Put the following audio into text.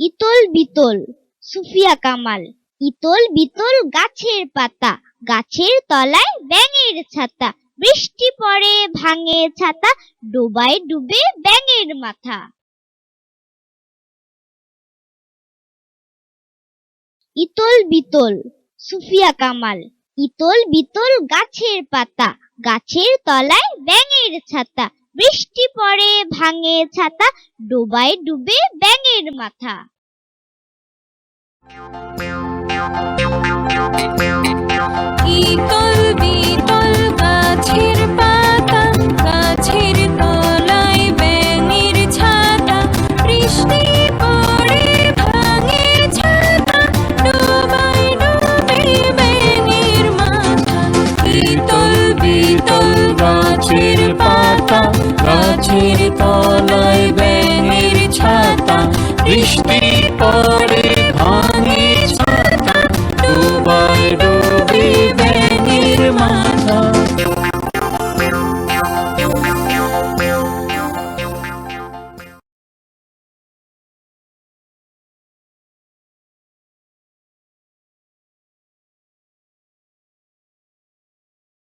ইতল বিতল, সুফিয়া কামাল। ইতল বিতল গাছের পাতা, গাছের তলায় ব্যাঙের ছাতা। বৃষ্টি পড়ে, ভাঙে ছাতা, ডোবায় ডুবে ব্যাঙের মাথা। ইতল বিতল, সুফিয়া কামাল। ইতল বিতল গাছের পাতা, গাছের তলায় ব্যাঙের ছাতা। বৃষ্টি পড়ে ভাঙে ছাতা ডোবায় ডুবে ব্যাঙের মাথা। ইতল গাছের তলায় ব্যাঙের ছাতা বৃষ্টি পরে ভাঙে ছাতা। ডুবায় ডুবে ব্যাঙের মাথা